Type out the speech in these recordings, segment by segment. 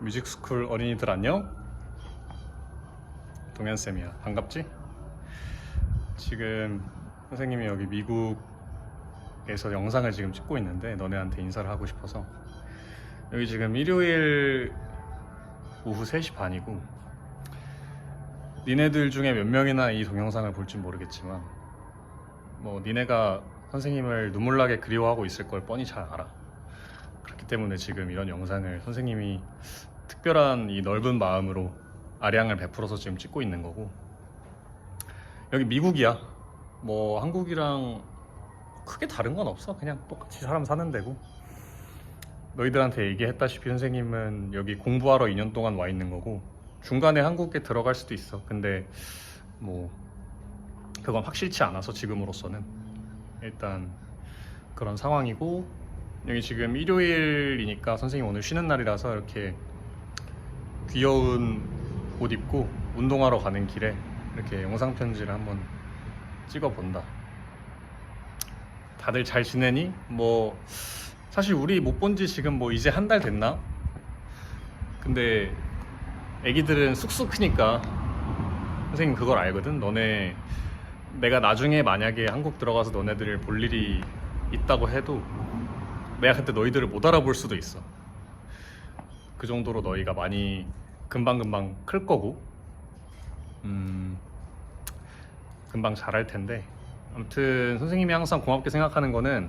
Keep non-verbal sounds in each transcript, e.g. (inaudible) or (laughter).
뮤직스쿨 어린이들 안녕? 동현쌤이야 반갑지? 지금 선생님이 여기 미국에서 영상을 지금 찍고 있는데 너네한테 인사를 하고 싶어서 여기 지금 일요일 오후 3시 반이고 니네들 중에 몇 명이나 이 동영상을 볼지 모르겠지만 뭐 니네가 선생님을 눈물나게 그리워하고 있을 걸 뻔히 잘 알아 그렇기 때문에 지금 이런 영상을 선생님이 특별한 이 넓은 마음으로 아량을 베풀어서 지금 찍고 있는 거고. 여기 미국이야. 뭐 한국이랑 크게 다른 건 없어. 그냥 똑같이 사람 사는 데고. 너희들한테 얘기했다시피 선생님은 여기 공부하러 2년 동안 와 있는 거고 중간에 한국에 들어갈 수도 있어. 근데 뭐 그건 확실치 않아서 지금으로서는. 일단 그런 상황이고 여기 지금 일요일이니까 선생님 오늘 쉬는 날이라서 이렇게 귀여운 옷 입고 운동하러 가는 길에 이렇게 영상 편지를 한번 찍어 본다. 다들 잘 지내니? 뭐 사실 우리 못 본 지 지금 뭐 이제 한 달 됐나? 근데 애기들은 쑥쑥 크니까 선생님 그걸 알거든. 너네 내가 나중에 만약에 한국 들어가서 너네들을 볼 일이 있다고 해도 내가 그때 너희들을 못 알아볼 수도 있어. 그 정도로 너희가 많이 금방금방 클 거고, 음, 금방 잘할 텐데. 아무튼 선생님이 항상 고맙게 생각하는 거는,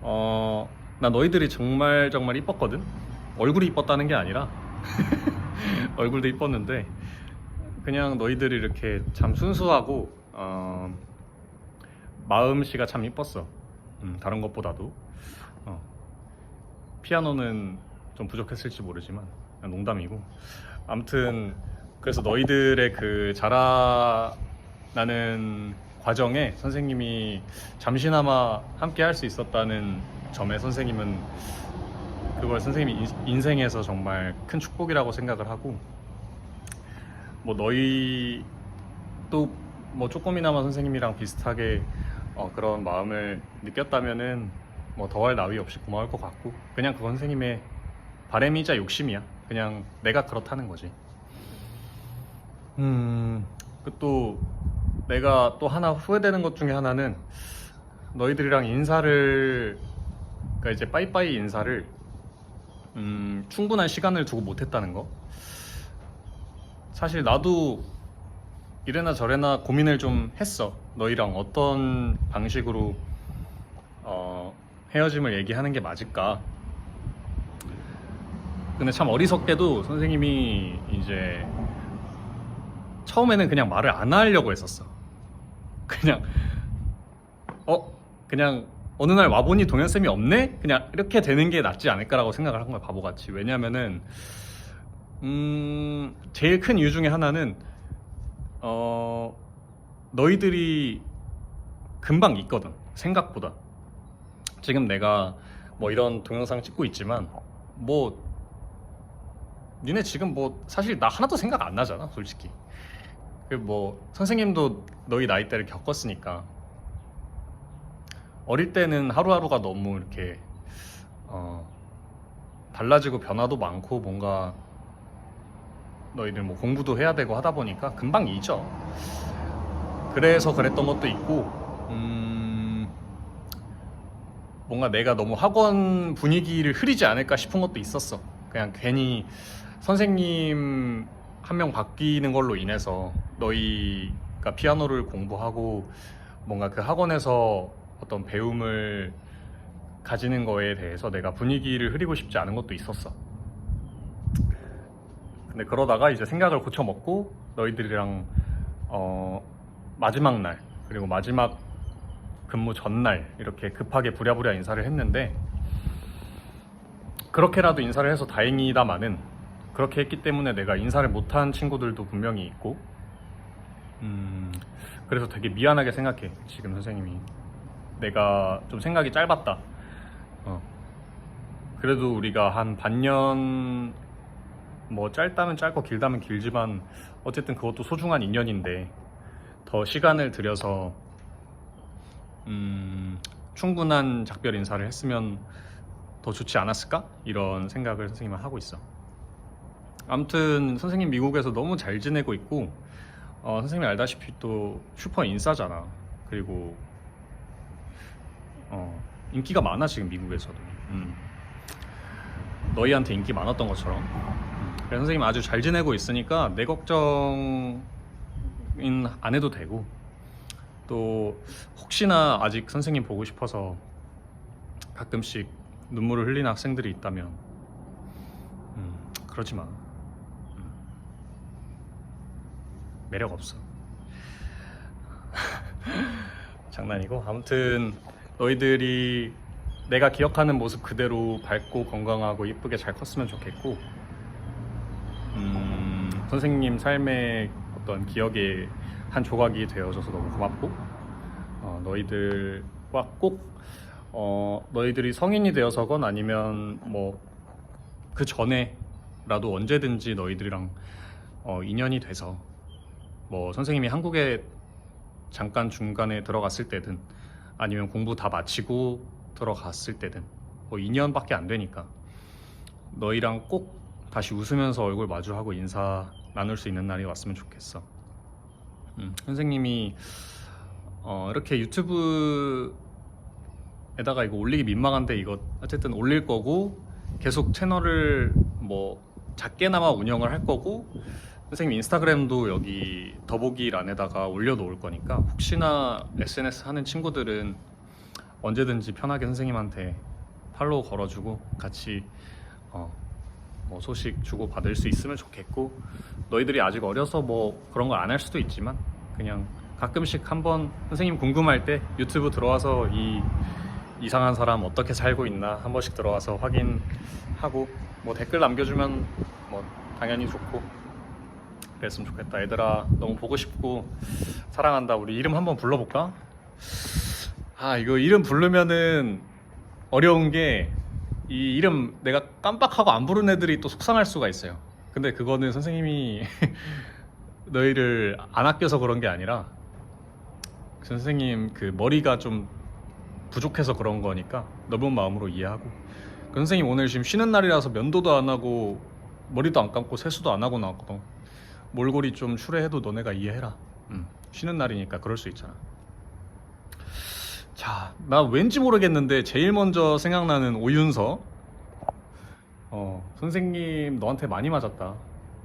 어, 나 너희들이 정말 정말 이뻤거든? 얼굴이 이뻤다는 게 아니라, (laughs) 얼굴도 이뻤는데, 그냥 너희들이 이렇게 참 순수하고, 어, 마음씨가 참 이뻤어. 음, 다른 것보다도. 어, 피아노는 좀 부족했을지 모르지만 그냥 농담이고. 아무튼 그래서 너희들의 그 자라나는 과정에 선생님이 잠시나마 함께 할 수 있었다는 점에 선생님은 그걸 선생님이 인- 인생에서 정말 큰 축복이라고 생각을 하고 뭐 너희 또 뭐 조금이나마 선생님이랑 비슷하게 어, 그런 마음을 느꼈다면은 뭐 더할 나위 없이 고마울 것 같고 그냥 그건 선생님의 바램이자 욕심이야 그냥 내가 그렇다는 거지 음또 내가 또 하나 후회되는 것 중에 하나는 너희들이랑 인사를 그러니까 이제 빠이빠이 인사를 음, 충분한 시간을 두고 못했다는 거 사실 나도 이래나 저래나 고민을 좀 했어. 너희랑 어떤 방식으로 어, 헤어짐을 얘기하는 게 맞을까? 근데 참 어리석게도 선생님이 이제 처음에는 그냥 말을 안 하려고 했었어. 그냥 어 그냥 어느 날 와보니 동현 쌤이 없네? 그냥 이렇게 되는 게 낫지 않을까라고 생각을 한 거야 바보같이. 왜냐면은 음 제일 큰 이유 중에 하나는 어 너희들이 금방 있거든 생각보다 지금 내가 뭐 이런 동영상 찍고 있지만 뭐 니네 지금 뭐 사실 나 하나도 생각 안 나잖아 솔직히 그 뭐 선생님도 너희 나이대를 겪었으니까 어릴 때는 하루하루가 너무 이렇게 어 달라지고 변화도 많고 뭔가 너희들 뭐 공부도 해야 되고 하다 보니까 금방 잊어. 그래서 그랬던 것도 있고, 음, 뭔가 내가 너무 학원 분위기를 흐리지 않을까 싶은 것도 있었어. 그냥 괜히 선생님 한 명 바뀌는 걸로 인해서 너희가 피아노를 공부하고 뭔가 그 학원에서 어떤 배움을 가지는 거에 대해서 내가 분위기를 흐리고 싶지 않은 것도 있었어. 근데 그러다가 이제 생각을 고쳐 먹고 너희들이랑 어 마지막 날 그리고 마지막 근무 전날 이렇게 급하게 부랴부랴 인사를 했는데 그렇게라도 인사를 해서 다행이다마는 그렇게 했기 때문에 내가 인사를 못한 친구들도 분명히 있고 음 그래서 되게 미안하게 생각해 지금 선생님이 내가 좀 생각이 짧았다 어 그래도 우리가 한 반년 뭐 짧다면 짧고 길다면 길지만 어쨌든 그것도 소중한 인연인데 더 시간을 들여서 음, 충분한 작별 인사를 했으면 더 좋지 않았을까? 이런 생각을 선생님은 하고 있어. 아무튼 선생님 미국에서 너무 잘 지내고 있고 어, 선생님이 알다시피 또 슈퍼 인싸잖아. 그리고 어, 인기가 많아 지금 미국에서도. 음. 너희한테 인기 많았던 것처럼. 음. 그래서 선생님 아주 잘 지내고 있으니까 내 걱정인 안 해도 되고 또 혹시나 아직 선생님 보고 싶어서 가끔씩 눈물을 흘리는 학생들이 있다면 음, 그러지 마. 음. 매력 없어. (laughs) 장난이고 아무튼 너희들이 내가 기억하는 모습 그대로 밝고 건강하고 이쁘게 잘 컸으면 좋겠고 음, 선생님 삶의 어떤 기억의 한 조각이 되어줘서 너무 고맙고 어, 너희들과 꼭 어, 너희들이 성인이 되어서건 아니면 뭐 그 전에라도 언제든지 너희들이랑 어, 인연이 돼서 뭐 선생님이 한국에 잠깐 중간에 들어갔을 때든 아니면 공부 다 마치고 들어갔을 때든 뭐 2년밖에 안 되니까 너희랑 꼭 다시 웃으면서 얼굴 마주하고 인사 나눌 수 있는 날이 왔으면 좋겠어. 음, 선생님이 어, 이렇게 유튜브에다가 이거 올리기 민망한데 이거 어쨌든 올릴 거고 계속 채널을 뭐 작게나마 운영을 할 거고 선생님 인스타그램도 여기 더보기란에다가 올려놓을 거니까 혹시나 SNS 하는 친구들은 언제든지 편하게 선생님한테 팔로우 걸어주고 같이 어, 뭐 소식 주고 받을 수 있으면 좋겠고 너희들이 아직 어려서 뭐 그런 걸 안 할 수도 있지만 그냥 가끔씩 한번 선생님 궁금할 때 유튜브 들어와서 이 이상한 사람 어떻게 살고 있나 한 번씩 들어와서 확인하고 뭐 댓글 남겨주면 뭐 당연히 좋고 그랬으면 좋겠다. 얘들아 너무 보고 싶고 사랑한다. 우리 이름 한번 불러볼까? 아 이거 이름 부르면은 어려운 게 이 이름 내가 깜빡하고 안 부른 애들이 또 속상할 수가 있어요. 근데 그거는 선생님이 (laughs) 너희를 안 아껴서 그런 게 아니라 선생님 그 머리가 좀 부족해서 그런 거니까 넓은 마음으로 이해하고. 그 선생님 오늘 지금 쉬는 날이라서 면도도 안 하고 머리도 안 감고 세수도 안 하고 나왔거든 몰골이 좀 추레해도 너네가 이해해라 음, 쉬는 날이니까 그럴 수 있잖아 자, 나 왠지 모르겠는데 제일 먼저 생각나는 오윤서 어, 선생님 너한테 많이 맞았다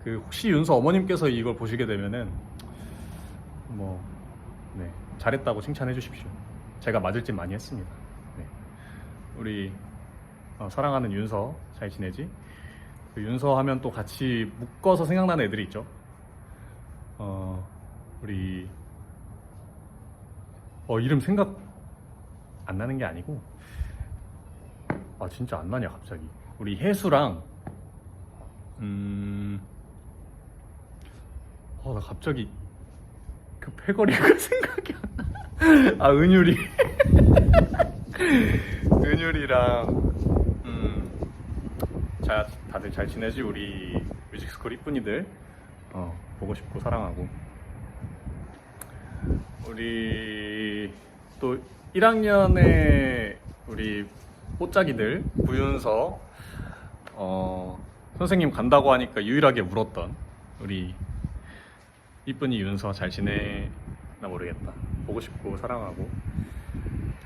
그 혹시 윤서 어머님께서 이걸 보시게 되면은 뭐 네, 잘했다고 칭찬해 주십시오. 제가 맞을 짓 많이 했습니다. 네. 우리 어, 사랑하는 윤서 잘 지내지? 그 윤서 하면 또 같이 묶어서 생각나는 애들이 있죠. 어, 우리 어 이름 생각 안 나는 게 아니고 아 진짜 안 나냐 갑자기 우리 혜수랑 음. 어, 나 갑자기 그 패거리가 (laughs) 생각이 안 나. 아, 은유리. (laughs) 은유리랑, 음, 자, 다들 잘 지내지? 우리 뮤직스쿨 이쁜이들. 어, 보고 싶고 사랑하고. 우리 또 1학년에 우리 뽀짝이들, 구윤서, 어, 선생님 간다고 하니까 유일하게 울었던 우리 이쁜이 윤서 잘 지내나 모르겠다. 보고 싶고 사랑하고.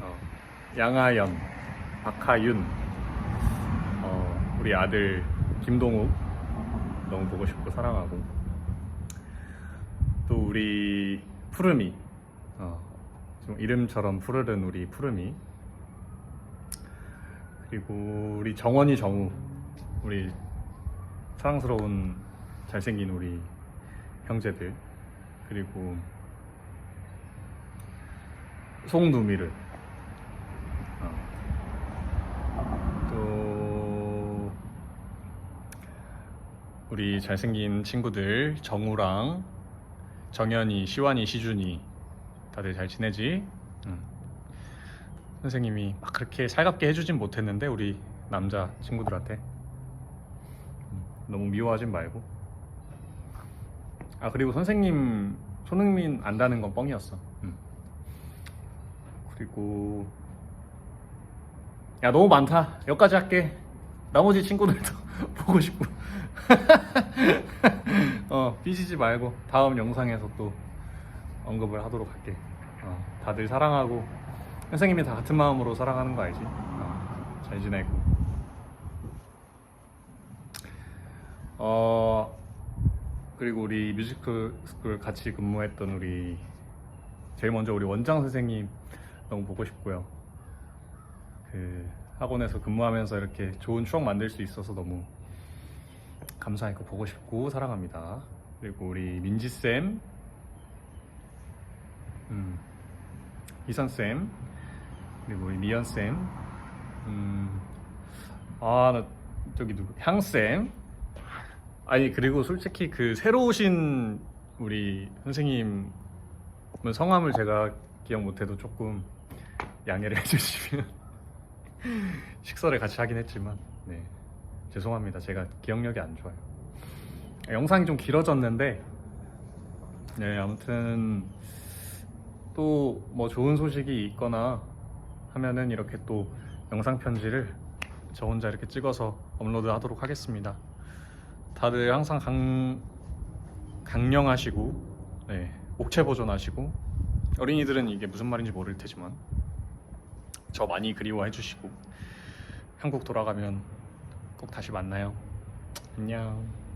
어, 양하연, 박하윤, 어, 우리 아들 김동욱 너무 보고 싶고 사랑하고. 또 우리 푸르미, 어, 좀 이름처럼 푸르른 우리 푸르미. 그리고 우리 정원이 정우, 우리 사랑스러운 잘생긴 우리 형제들 그리고 송두미를 어. 또 우리 잘생긴 친구들 정우랑 정연이, 시완이, 시준이 다들 잘 지내지? 응. 선생님이 막 그렇게 살갑게 해주진 못했는데 우리 남자 친구들한테 음, 너무 미워하진 말고 아 그리고 선생님 손흥민 안다는 건 뻥이었어. 음. 그리고 야 너무 많다. 여기까지 할게. 나머지 친구들도 (laughs) 보고 싶고 (laughs) 어 삐지지 말고 다음 영상에서 또 언급을 하도록 할게. 어, 다들 사랑하고 선생님이 다 같은 마음으로 사랑하는 거 알지? 어, 잘 지내고. 어 그리고 우리 뮤지컬 스쿨 같이 근무했던 우리 제일 먼저 우리 원장 선생님 너무 보고 싶고요. 그 학원에서 근무하면서 이렇게 좋은 추억 만들 수 있어서 너무 감사했고 보고 싶고 사랑합니다. 그리고 우리 민지 쌤, 음, 이선 쌤, 그리고 우리 미연 쌤, 음, 아나 저기 누구 향 쌤. 아니 그리고 솔직히 그 새로 오신 우리 선생님 성함을 제가 기억 못해도 조금 양해를 (laughs) 해주시면 식사를 같이 하긴 했지만 네 죄송합니다. 제가 기억력이 안 좋아요. 영상이 좀 길어졌는데 네 아무튼 또 뭐 좋은 소식이 있거나 하면은 이렇게 또 영상 편지를 저 혼자 이렇게 찍어서 업로드 하도록 하겠습니다. 다들 항상 강 강령하시고 네, 옥체 보존하시고 어린이들은 이게 무슨 말인지 모를 테지만 저 많이 그리워해 주시고 한국 돌아가면 꼭 다시 만나요. 안녕.